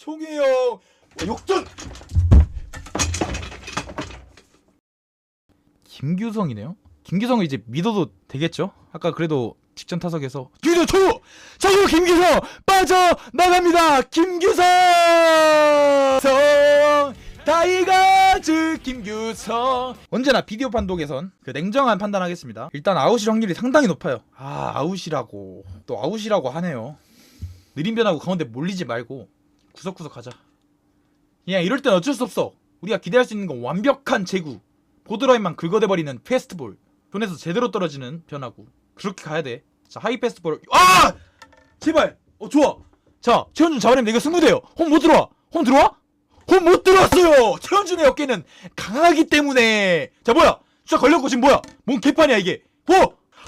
총이에요. 어, 역전. 김규성이네요. 김규성을 이제 믿어도 되겠죠? 아까 그래도 직전 타석에서 유도 초! 저도 김규성 빠져 나갑니다. 김규성! 성 타이거즈 김규성 언제나 비디오 판독에선 그 냉정한 판단하겠습니다. 일단 아웃일 확률이 상당히 높아요. 아 아웃이라고 또 아웃이라고 하네요. 느린 변하고 가운데 몰리지 말고 구석구석 하자. 그냥 이럴 땐 어쩔 수 없어. 우리가 기대할 수 있는 건 완벽한 제구. 보드라인만 긁어대버리는 패스트볼. 손에서 제대로 떨어지는 변화구. 그렇게 가야 돼. 자 하이 패스트볼. 아! 제발. 어 좋아. 자 최현준 잡아내면 이거 승부돼요. 홈 못 들어와. 홈 들어와? 홈 못 들어왔어요. 최현준의 어깨는 강하기 때문에. 자 뭐야? 진짜 걸렸고 지금 뭐야? 뭔 개판이야 이게? 어?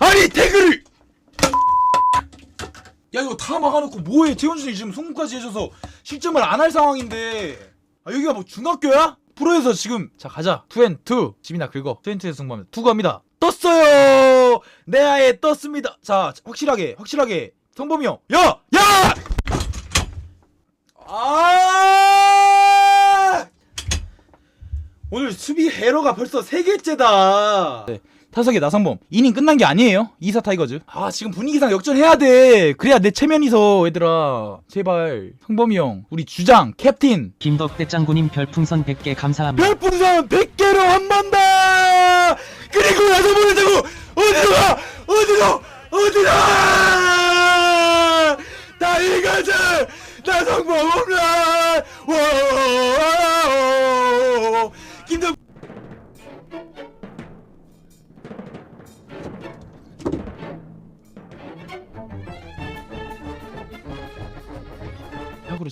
아니 태그를. 야 이거 다 막아놓고 뭐해? 최현준이 지금 송구까지 해줘서 실점을 안 할 상황인데. 아 여기가 뭐 중학교야? 프로에서 지금. 자 가자. 투앤투. 집이나 긁어. 투앤투에서 승부하면 투 갑니다. 떴어요! 내 아예 떴습니다. 자 확실하게 확실하게. 성범이 형. 야! 야! 아! 오늘 수비 에러가 벌써 세 개째다. 네. 타석의 나성범 이닝 끝난 게 아니에요 이사 타이거즈 아 지금 분위기상 역전해야 돼 그래야 내 체면이서 얘들아 제발 성범이 형 우리 주장 캡틴 김덕대 짱구님 별풍선 100개 감사합니다. 별풍선 100개로 한 번 더! 그리고 나서 보내자고! 어디로 가! 어디로! 어디로! 타이거즈! 나성범 홈런! 와!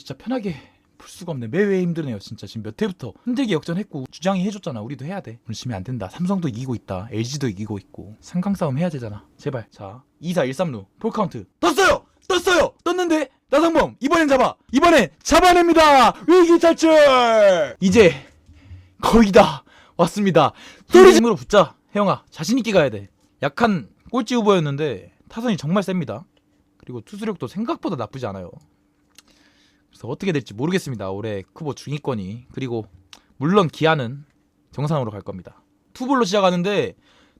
진짜 편하게 볼 수가 없네. 매회 힘드네요. 진짜 지금 몇 회부터 흔들기 역전했고 주장이 해줬잖아. 우리도 해야 돼. 오늘 지면 안 된다. 삼성도 이기고 있다. LG도 이기고 있고 상강 싸움 해야 되잖아. 제발. 자, 2 4 1 3루 폴카운트 떴어요. 떴어요. 떴는데 나성범 이번엔 잡아. 이번엔 잡아냅니다. 위기 탈출. 이제 거의 다 왔습니다. 떨어짐으로 붙자. 혜영아 자신 있게 가야 돼. 약한 꼴찌 후보였는데 타선이 정말 셉니다. 그리고 투수력도 생각보다 나쁘지 않아요. 그래서 어떻게 될지 모르겠습니다. 올해 크보 중위권이 그리고 물론 기아는 정상으로 갈 겁니다. 투볼로 시작하는데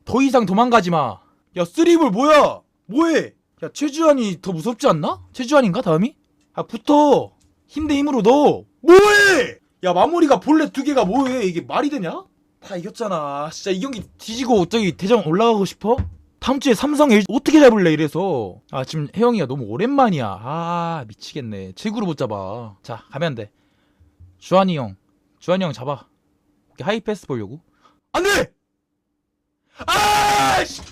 더 이상 도망가지 마. 야 쓰리볼 뭐야? 뭐해? 야 최주환이 더 무섭지 않나? 최주환인가 다음이? 아 붙어 힘대 힘으로 넣어. 뭐해? 야 마무리가 본래 두 개가 뭐해? 이게 말이 되냐? 다 이겼잖아. 진짜 이 경기 뒤지고 저기 대전 올라가고 싶어? 다음 주에 삼성 LG 어떻게 잡을래 이래서. 아 지금 혜영이가 너무 오랜만이야. 아 미치겠네. 제구를 못 잡아. 자 가면 돼. 주한이 형 주한이 형 잡아. 하이 패스 보려고. 안돼! 아 씨.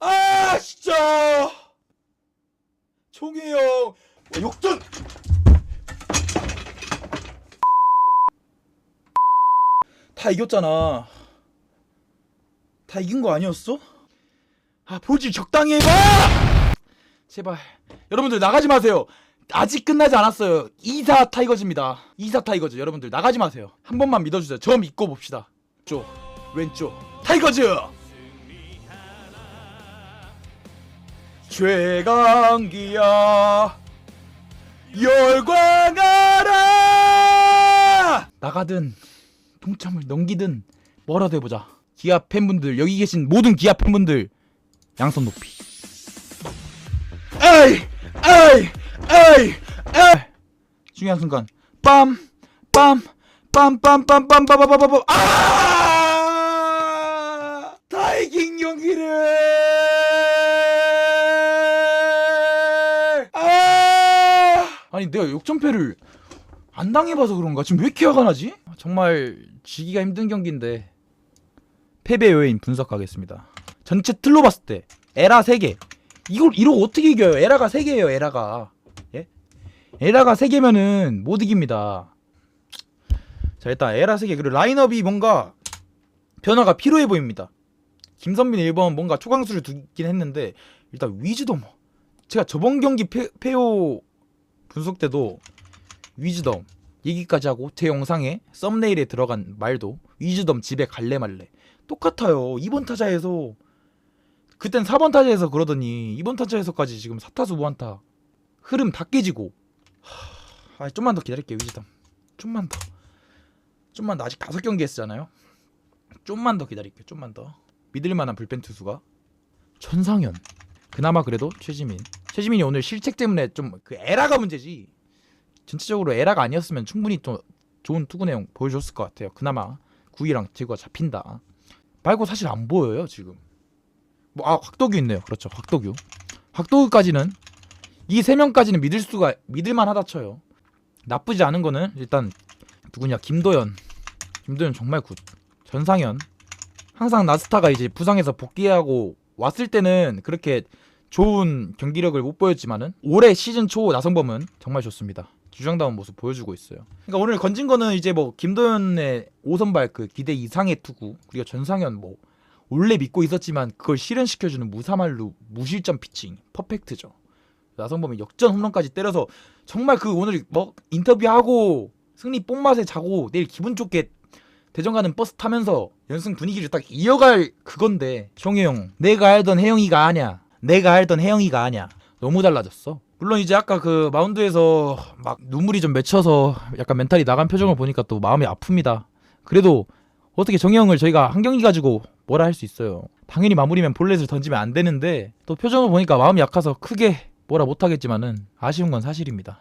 아 진짜. 총이 형 와, 역전! 다 이겼잖아 다 이긴 거 아니었어? 아 보지 적당히 해봐! 제발 여러분들 나가지 마세요. 아직 끝나지 않았어요. 2사 타이거즈입니다. 2사 타이거즈 여러분들 나가지 마세요. 한 번만 믿어주세요. 저 믿고 봅시다. 쪽 왼쪽. 타이거즈! 최강기야 열광하라! 나가든 동점을 넘기든 뭐라도 해보자 기아 팬분들 여기 계신 모든 기아 팬분들 양손 높이. 에이 에이 에이 에이. 중요한 순간 빰빰빰빰빰빰빰빰빰빰빰 아! 다이긴 경기를. 아! 아니 내가 역전패를 안 당해봐서 그런가? 지금 왜 이렇게 화가 나지? 정말 지기가 힘든 경기인데 패배 요인 분석하겠습니다. 전체 틀로 봤을 때 에라 3개. 이걸 이러고 어떻게 이겨요? 에라가 3개예요, 에라가. 예? 에라가 3개면은 못 이깁니다. 자, 일단 에라 3개. 그리고 라인업이 뭔가 변화가 필요해 보입니다. 김선빈 1번 뭔가 초강수를 두긴 했는데 일단 위즈덤. 제가 저번 경기 페, 페오 분석 때도 위즈덤 얘기까지 하고 제 영상에 썸네일에 들어간 말도 위즈덤 집에 갈래 말래 똑같아요. 2번 타자에서. 그땐 4번 타자에서 그러더니 2번 타자에서까지 지금 4타수 무안타. 흐름 다 깨지고. 하... 아 좀만 더 기다릴게요 위즈덤. 좀만 더. 좀만 더. 아직 다섯 경기 했잖아요. 좀만 더 기다릴게요 좀만 더. 믿을만한 불펜 투수가 천상현. 그나마 그래도 최지민. 최지민이 오늘 실책 때문에 좀 그 에라가 문제지. 전체적으로 에라가 아니었으면 충분히 좀 좋은 투구 내용 보여줬을 것 같아요. 그나마 구이랑 제구가 잡힌다 말고 사실 안 보여요 지금. 뭐아 확도규 있네요. 그렇죠 확도규 확도규까지는 이 세 명까지는 믿을 수가 믿을만 하다 쳐요. 나쁘지 않은 거는 일단 누구냐 김도현. 김도현 정말 굿. 전상현. 항상 나스타가 이제 부상에서 복귀하고 왔을 때는 그렇게 좋은 경기력을 못 보였지만은 올해 시즌 초 나성범은 정말 좋습니다. 주장다운 모습 보여주고 있어요. 그러니까 오늘 건진 거는 이제 뭐 김도현의 5선발 그 기대 이상의 투구 그리고 전상현 뭐 원래 믿고 있었지만 그걸 실현시켜주는 무사말루 무실점 피칭 퍼펙트죠. 나성범이 역전 홈런까지 때려서 정말 그 오늘 뭐 인터뷰하고 승리 뽕맛에 자고 내일 기분 좋게 대전 가는 버스 타면서 연승 분위기를 딱 이어갈 그건데 형 내가 알던 혜영이가 아냐 내가 알던 혜영이가 아냐 너무 달라졌어 물론 이제 아까 그 마운드에서 막 눈물이 좀 맺혀서 약간 멘탈이 나간 표정을 보니까 또 마음이 아픕니다. 그래도 어떻게 정희 형을 저희가 한 경기 가지고 뭐라 할 수 있어요? 당연히 마무리면 볼넷을 던지면 안 되는데 또 표정을 보니까 마음이 약해서 크게 뭐라 못하겠지만은 아쉬운 건 사실입니다